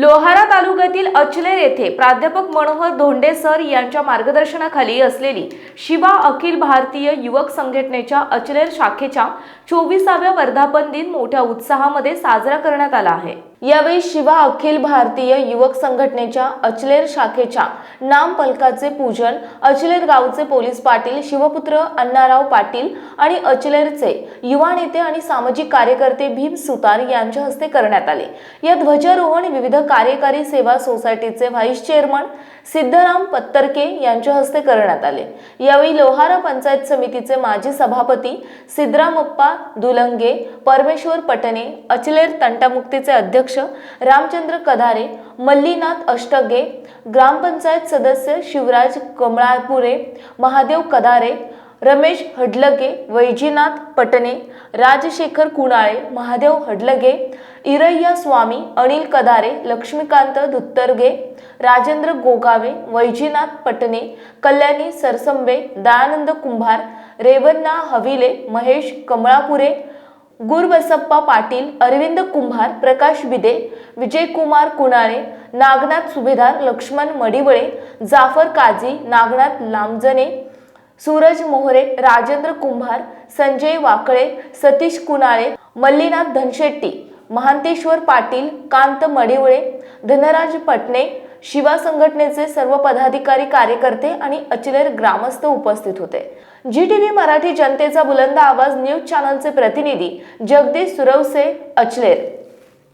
लोहारा तालुक्यातील अचलेर येथे प्राध्यापक मनोहर धोंडे सर यांच्या मार्गदर्शनाखाली असलेली शिवा अखिल भारतीय युवक संघटनेच्या अचलेर शाखेच्या चोवीसाव्या वर्धापन दिन मोठ्या उत्साहामध्ये साजरा करण्यात आला आहे. यावेळी शिवा अखिल भारतीय युवक संघटनेच्या अचलेर शाखेच्या नामपलकाचे पूजन अचलेर गावचे पोलीस पाटील शिवपुत्र अण्णाराव पाटील आणि अचलेरचे युवा नेते आणि सामाजिक कार्यकर्ते भीम सुतार यांच्या हस्ते करण्यात आले. या ध्वजारोहण विविध कार्यकारी सेवा सोसायटीचे व्हाईस चेअरमन सिद्धराम पत्तरके यांच्या हस्ते करण्यात आले. यावेळी लोहारा पंचायत समितीचे माजी सभापती सिद्धरामप्पा दुलंगे परमेश्वर पटणे अचलेर तंटामुक्तीचे अध्यक्ष रामचंद्र कधारे मल्लीनाथ अष्टगे ग्रामपंचायत सदस्य शिवराज कमळापुरे महादेव कधारे रमेश हडलगे वैजीनाथ पटणे राजशेखर कुणाळे महादेव हडलगे इरय्या स्वामी अनिल कदारे लक्ष्मीकांत धुत्तरगे राजेंद्र गोगावे वैजीनाथ पटणे कल्याणी सरसंबे दयानंद कुंभार रेवन्ना हविले महेश कमळापुरे गुरबसप्पा पाटील अरविंद कुंभार प्रकाश बिदे विजयकुमार कुणाळे नागनाथ सुभेदार लक्ष्मण मडिवळे जाफर काझी नागनाथ लांबजणे सूरज मोहरे राजेंद्र कुंभार संजय वाकळे सतीश कुणाळे मल्लीनाथ धनशेट्टी महांतेश्वर पाटील कांत मडिवळे धनराज पटणे शिवा संघटनेचे सर्व पदाधिकारी कार्यकर्ते आणि अचलेर ग्रामस्थ उपस्थित होते. जी टीव्ही मराठी जनतेचा बुलंद आवाज न्यूज चॅनलचे प्रतिनिधी जगदीश सुरवसे अचलेर.